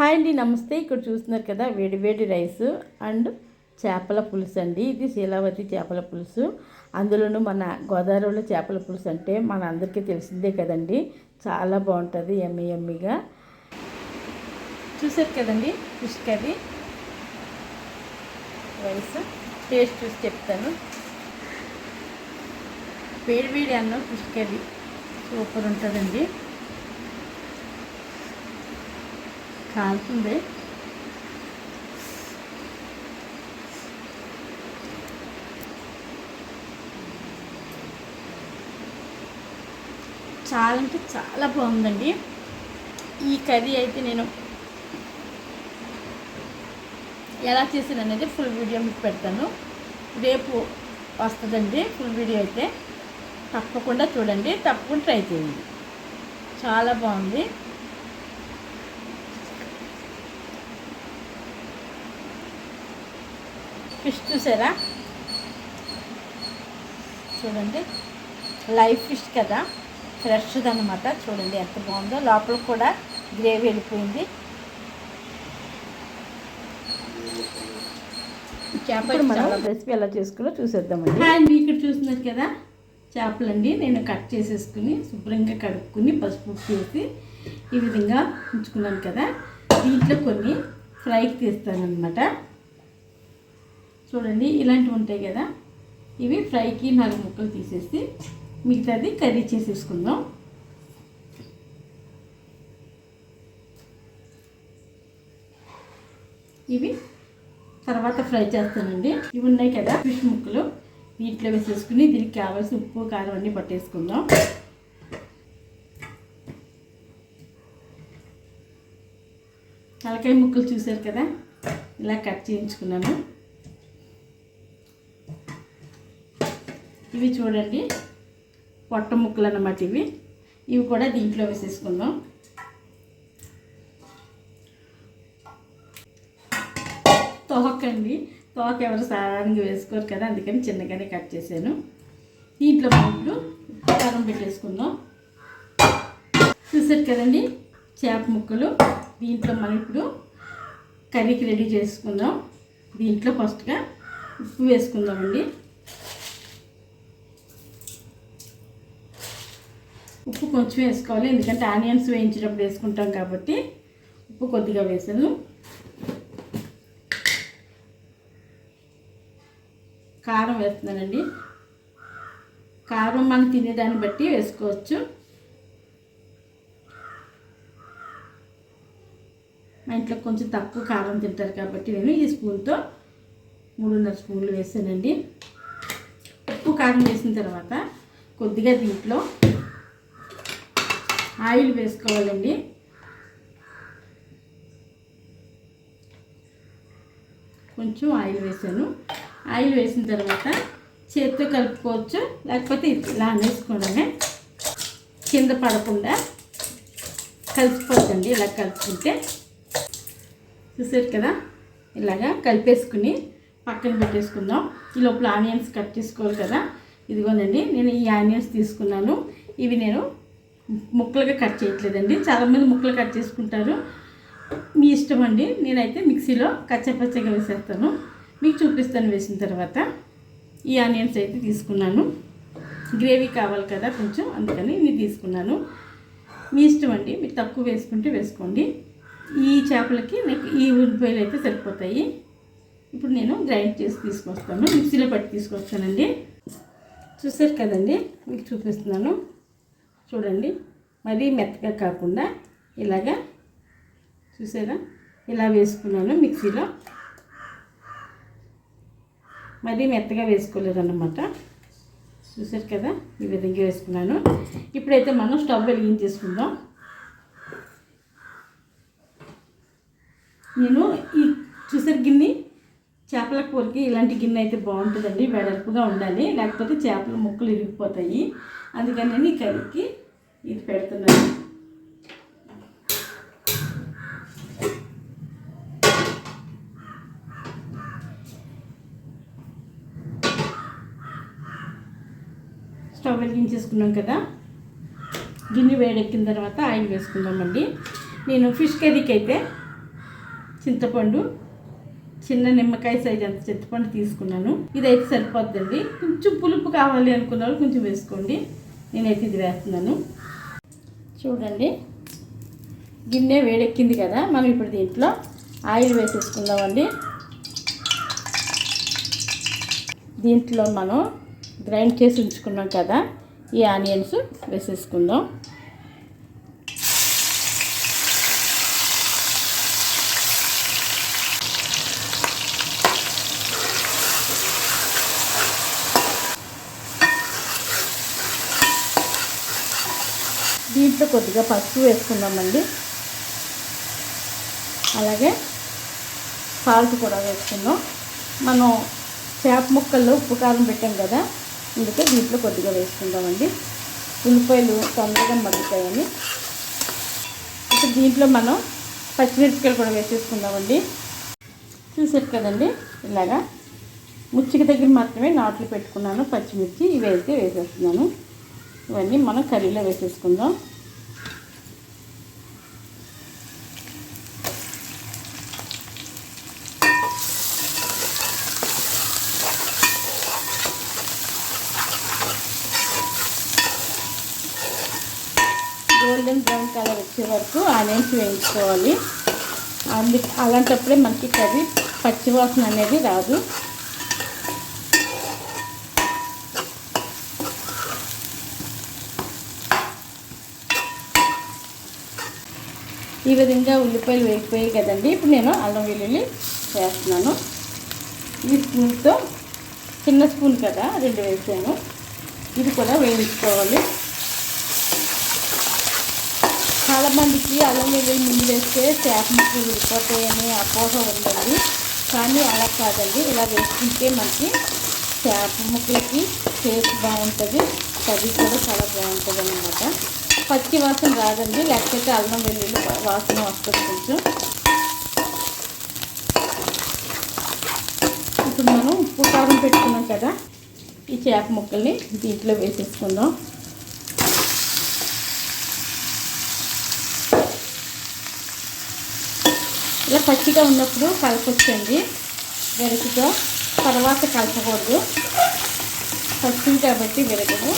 Hi అండి నమస్తే. ఇక్కడ చూస్తున్నారు కదా వేడి వేడి రైస్ అండ్ చేపల పులుసు అండి. ఇది శీలావతి చేపల పులుసు. అందులోనూ మన గోదావరిలో చేపల పులుసు అంటే మన అందరికీ తెలిసిందే కదండి. చాలా బాగుంటుంది ఎమ్మి ఎమ్మిగా. చూసారు కదండి ఫిష్ కర్రీ రైస్. టేస్ట్ చూసి చెప్తాను. వేడి వేడి అన్నం ఫిష్ కర్రీ సూపర్ ఉంటుందండి. కాలుతుంది. చాలా అంటే చాలా బాగుందండి. ఈ కర్రీ అయితే నేను ఎలా చేసాను అనేది ఫుల్ వీడియో మీకు పెడతాను. రేపు వస్తుందండి ఫుల్ వీడియో అయితే. తప్పకుండా చూడండి తప్పకుండా ట్రై చేయండి. చాలా బాగుంది. ఫిష్ చూసారా? చూడండి. లైవ్ ఫిష్ కదా. ఫ్రెష్ది అనమాట చూడండి ఎంత బాగుందో. లోపల కూడా గ్రేవీ వెళ్ళిపోయింది. చేపలు మనం రెసిపీ ఎలా చేసుకున్నా చూసేద్దామండి. అండి ఇక్కడ చూస్తున్నారు కదా? చేపలండి. నేను కట్ చేసేసుకుని శుభ్రంగా కడుక్కుని పసుపు వేసి ఈ విధంగా ఉంచుకున్నాను కదా. దీంట్లో కొన్ని ఫ్రైకి తీస్తానమాట చూడండి ఇలాంటివి ఉంటాయి కదా. ఇవి ఫ్రైకి నాలుగు ముక్కలు తీసేసి మిగతాది కర్రీ చేసేసుకుందాం. ఇవి తర్వాత ఫ్రై చేస్తానండి. ఇవి ఉన్నాయి కదా ఫిష్ ముక్కలు. వీటిలో వేసేసుకుని దీనికి కావాల్సిన ఉప్పు కారం అన్నీ పట్టేసుకుందాం. తలకాయ ముక్కలు చూసారు కదా ఇలా కట్ చేయించుకున్నాను. ఇవి చూడండి. పొట్ట ముక్కలు అన్నమాట ఇవి. ఇవి కూడా దీంట్లో వేసేసుకుందాం. తోకండి. తోక ఎవరు సాధారణంగా వేసుకోరు కదా అందుకని చిన్నగానే కట్ చేశాను. దీంట్లో మనం ఇప్పుడు కారం పెట్టేసుకుందాం. చూసారు కదండి? చేప ముక్కలు. దీంట్లో మనం ఇప్పుడు కర్రీకి రెడీ చేసుకుందాం. దీంట్లో ఫస్ట్గా ఉప్పు వేసుకుందామండి. ఉప్పు కొంచెం వేసుకోవాలి. ఎందుకంటే ఆనియన్స్ వేయించేటప్పుడు వేసుకుంటాం కాబట్టి ఉప్పు కొద్దిగా వేసాను. కారం వేస్తున్నానండి. కారం మనం తినేదాన్ని బట్టి వేసుకోవచ్చు. మా ఇంట్లో కొంచెం తక్కువ కారం తింటారు కాబట్టి నేను ఈ స్పూన్తో మూడున్నర స్పూన్లు వేసానండి. ఉప్పు కారం వేసిన తర్వాత కొద్దిగా దీంట్లో ఆయిల్ వేసుకోవాలండి. కొంచెం ఆయిల్ వేసాను. ఆయిల్ వేసిన తర్వాత చేతితో కలుపుకోవచ్చు లేకపోతే ఇలా అనేసుకోవడమే కింద పడకుండా కలిసిపోతుంది ఇలా కలుపుకుంటే. చూసారు కదా? ఇలాగా కలిపేసుకుని పక్కన పెట్టేసుకుందాం. ఈ లోపల ఆనియన్స్ కట్ చేసుకోవాలి కదా? ఇదిగోనండి నేను ఈ ఆనియన్స్ తీసుకున్నాను. ఇవి నేను ముక్కలుగా కట్ చేయట్లేదండి. చాలామంది ముక్కలు కట్ చేసుకుంటారు. మీ ఇష్టం అండి. నేనైతే మిక్సీలో కచ్చపచ్చగా వేసేస్తాను. మీకు చూపిస్తాను వేసిన తర్వాత. ఈ ఆనియన్స్ అయితే తీసుకున్నాను. గ్రేవీ కావాలి కదా కొంచెం అందుకని నేను తీసుకున్నాను. మీ ఇష్టం అండి. మీరు తక్కువ వేసుకుంటే వేసుకోండి. ఈ చేపలకి నాకు ఈ ఉల్లిపాయలు అయితే సరిపోతాయి. ఇప్పుడు నేను గ్రైండ్ చేసి తీసుకొస్తాను. మిక్సీలో పట్టి తీసుకొస్తానండి. చూసారు కదండి? మీకు చూపిస్తున్నాను. చూడండి. మరీ మెత్తగా కాకుండా ఇలాగా చూసారా? ఇలా వేసుకున్నాను మిక్సీలో. మరీ మెత్తగా వేసుకోలేదన్నమాట. చూసారు కదా? ఈ విధంగా వేసుకున్నాను. ఇప్పుడైతే మనం స్టవ్ వెలిగించేసుకుందాం. నేను ఈ చూసారు గిన్నె? చేపల కూరకి ఇలాంటి గిన్నె అయితే బాగుంటుందండి. వెడల్పుగా ఉండాలి. లేకపోతే చేపల ముక్కలు ఇరిగిపోతాయి. అందుకని నేను కర్రీకి ఇది పెడుతున్నాను. స్టవ్ వెలిగించేసుకున్నాం కదా. గిన్నె వేడెక్కిన తర్వాత ఆయిల్ వేసుకుందామండి నేను ఫిష్ కర్రీకి అయితే చింతపండు చిన్న నిమ్మకాయ సైజ్ అంత చింతపండు తీసుకున్నాను. ఇదైతే సరిపోద్దండి. కొంచెం పులుపు కావాలి అనుకున్న కొంచెం వేసుకోండి. నేనైతే ఇది వేస్తున్నాను. చూడండి. గిన్నె వేడెక్కింది కదా మనం ఇప్పుడు దీంట్లో ఆయిల్ వేసేసుకుందామండి. దీంట్లో మనం గ్రైండ్ చేసి ఉంచుకున్నాం కదా ఈ ఆనియన్స్ వేసేసుకుందాం. దీంట్లో కొద్దిగా పసుపు వేసుకుందామండి. అలాగే సాల్ట్ కూడా వేసుకుందాం. మనం చేప ముక్కల్లో ఉప్పు కారం పెట్టాం కదా అందుకే దీంట్లో కొద్దిగా వేసుకుందామండి. ఉల్లిపాయలు తొందరగా మగ్గుతాయని. ఇప్పుడు దీంట్లో మనం పచ్చిమిరపకాయలు కూడా వేసేసుకుందామండి. చూసారు కదండి ఇలాగా ముచ్చికి దగ్గర మాత్రమే నాట్లు పెట్టుకున్నాను పచ్చిమిర్చి ఇవి అయితే వేసేస్తున్నాను. ఇవన్నీ మనం కర్రీలో వేసేసుకుందాం. గోల్డెన్ బ్రౌన్ కలర్ వచ్చే వరకు ఆనియన్స్ వేయించుకోవాలి. అందు అలాంటప్పుడే మనకి కర్రీ పచ్చివాసన అనేది రాదు. ఈ విధంగా ఉల్లిపాయలు వేగిపోయాయి కదండి. ఇప్పుడు నేను అల్లం వెల్లుల్లి వేస్తున్నాను. ఈ స్పూన్తో చిన్న స్పూన్ కదా రెండు వేసాను. ఇది కూడా వేయించుకోవాలి. చాలామందికి అల్లం వెల్లుల్లి ముందు వేస్తే చేప ముక్కలు విడిపోతాయని అపోహ ఉందండి. కానీ అలా కాదండి. ఇలా వేసుకుంటే మనకి చేప ముక్కలకి టేస్ట్ బాగుంటుంది. కర్రీ కూడా చాలా బాగుంటుంది అన్నమాట పచ్చి వాసన రాదండి. లేకపోతే అల్లం వెల్లుల్లి వాసన వస్తుంది కొంచెం. ఇప్పుడు మనం ఉప్పు కారం పెట్టుకున్నాం కదా. ఈ చేప ముక్కల్ని దీంట్లో వేసేసుకుందాం. ఇలా పచ్చిగా ఉన్నప్పుడు కలపొచ్చండి గరికతో తర్వాత కలపకూడదు. పచ్చి కాబట్టి విరగదు.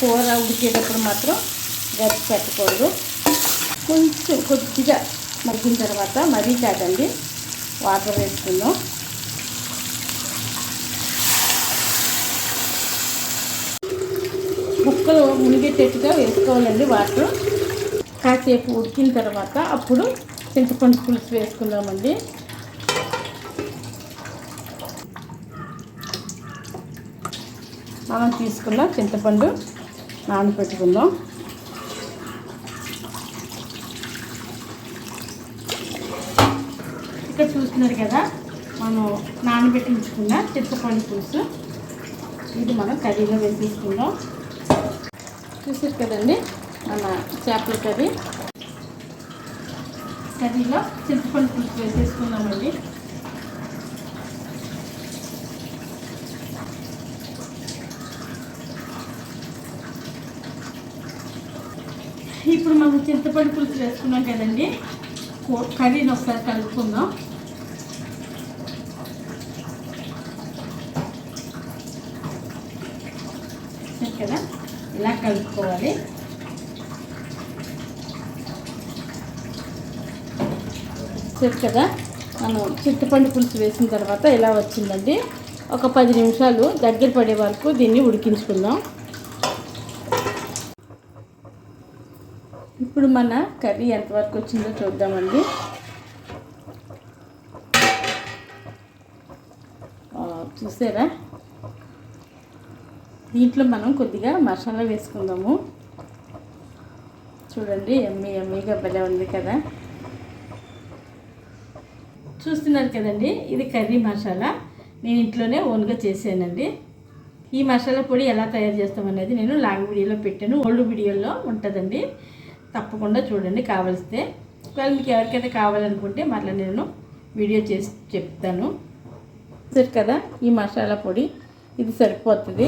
కూర ఉడికేటప్పుడు మాత్రం గరిచి పెట్టకూడదు. కొంచెం కొద్దిగా మగ్గిన తర్వాత మరీ కాదండి వాటర్ వేసుకుందాం. ముక్కలు మునిగేటట్టుగా వేసుకోవాలండి వాటర్. కాసేపు ఉడికిన తర్వాత అప్పుడు చింతపండు పులుసు వేసుకుందామండి. మనం తీసుకున్న చింతపండు నానబెట్టుకుందాం ఇక్కడ చూస్తున్నారు కదా మనం నానబెట్టించుకున్న చింతపండు పులుసు. ఇది మనం కర్రీలో వేసేసుకుందాం. చూసారు కదండి మన చేపల కర్రీ. కర్రీలో చింతపండు పులుసు వేసేసుకున్నామండి ఇప్పుడు మనం చింతపండు పులుసు వేసుకున్నాం కదండి. కర్రీని ఒకసారి కలుపుకుందాం. సరే కదా ఇలా కలుపుకోవాలి. సరే కదా మనం చింతపండు పులుసు వేసిన తర్వాత ఇలా వచ్చిందండి ఒక పది నిమిషాలు దగ్గర పడే వరకు దీన్ని ఉడికించుకుందాం. ఇప్పుడు మన కర్రీ ఎంతవరకు వచ్చిందో చూద్దామండి. చూసారా? దీంట్లో మనం కొద్దిగా మసాలా వేసుకుందాము. చూడండి ఎమ్మి ఎమ్మిగా భలే ఉంది కదా. చూస్తున్నారు కదండి ఇది కర్రీ మసాలా. నేను ఇంట్లోనే ఓన్గా చేశానండి. ఈ మసాలా పొడి ఎలా తయారు చేస్తామనేది నేను లాంగ్ వీడియోలో పెట్టాను. ఓల్డ్ వీడియోలో ఉంటుందండి. తప్పకుండా చూడండి కావలిస్తే. ఒకవేళ మీకు ఎవరికైతే కావాలనుకుంటే మళ్ళీ నేను వీడియో చేసి చెప్తాను. సరే కదా ఈ మసాలా పొడి ఇది సరిపోతుంది.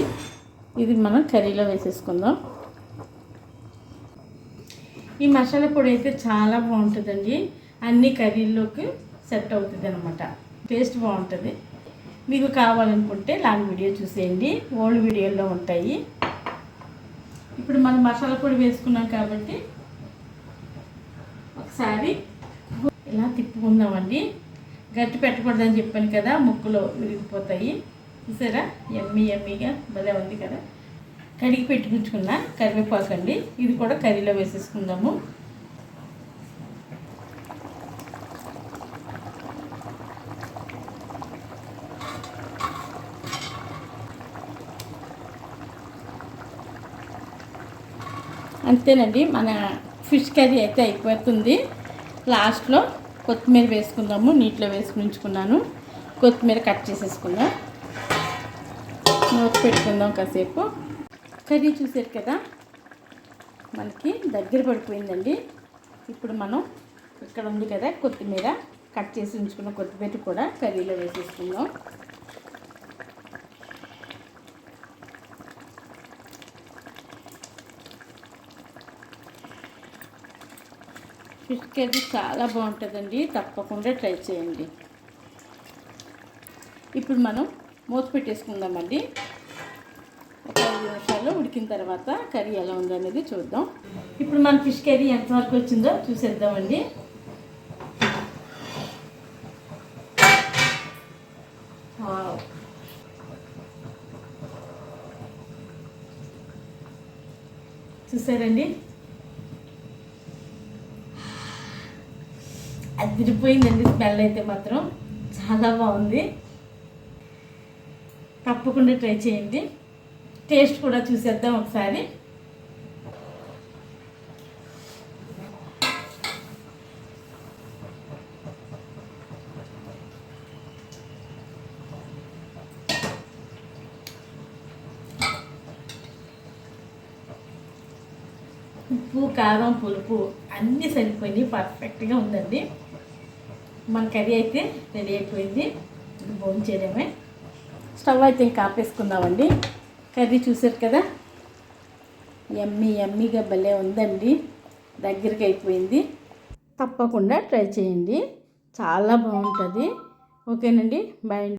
ఇది మనం కర్రీలో వేసేసుకుందాం. ఈ మసాలా పొడి అయితే చాలా బాగుంటుందండి. అన్ని కర్రీల్లోకి సెట్ అవుతుంది అనమాట టేస్ట్ బాగుంటుంది. మీకు కావాలనుకుంటే లాంగ్ వీడియో చూసేయండి. ఓల్డ్ వీడియోలో ఉంటాయి. ఇప్పుడు మనం మసాలా పొడి వేసుకున్నాం కాబట్టి ఒకసారి ఇలా తిప్పుకుందామండి. గట్టి పెట్టకూడదని చెప్పాను కదా ముక్కులో విరిగిపోతాయి. చూసారా? ఎమ్మి ఎమ్మిగా భలే ఉంది కదా. కడిగి పెట్టుకుంటుకున్న కరివేపాకు అండి ఇది కూడా కర్రీలో వేసేసుకుందాము. అంతేనండి మన ఫిష్ కర్రీ అయితే అయిపోతుంది. లాస్ట్లో కొత్తిమీర వేసుకుందాము నీటిలో వేసుకుని ఉంచుకున్నాను. కొత్తిమీర కట్ చేసేసుకుందాం. నూతి పెట్టుకుందాం కాసేపు. కర్రీ చూసారు కదా మనకి దగ్గర పడిపోయిందండి. ఇప్పుడు మనం ఇక్కడ ఉంది కదా కొత్తిమీర కట్ చేసి ఉంచుకున్న కొత్తిమీర కూడా కర్రీలో వేసేసుకుందాం. ఫిష్ కర్రీ చాలా బాగుంటుందండి. తప్పకుండా ట్రై చేయండి. ఇప్పుడు మనం మూత పెట్టేసుకుందామండి. ఒక ఐదు నిమిషాల్లో ఉడికిన తర్వాత కర్రీ ఎలా ఉందో అనేది చూద్దాం. ఇప్పుడు మన ఫిష్ కర్రీ ఎంతవరకు వచ్చిందో చూసేద్దామండి. చూసారండి? అదిరిపోయిందండి స్మెల్ అయితే మాత్రం. చాలా బాగుంది. తప్పకుండా ట్రై చేయండి. టేస్ట్ కూడా చూసేద్దాం ఒకసారి. ఉప్పు కారం పులుపు అన్నీ సరిపోయినాయి. పర్ఫెక్ట్గా ఉందండి. మన కర్రీ అయితే రెడీ అయిపోయింది. భోజనం చేయడమే. స్టవ్ అయితే ఇంకా ఆపేసుకుందామండి. కర్రీ చూసారు కదా? ఎమ్మి ఎమ్మిగా భలే ఉందండి. దగ్గరికి అయిపోయింది. తప్పకుండా ట్రై చేయండి. చాలా బాగుంటుంది. ఓకేనండి బాయ్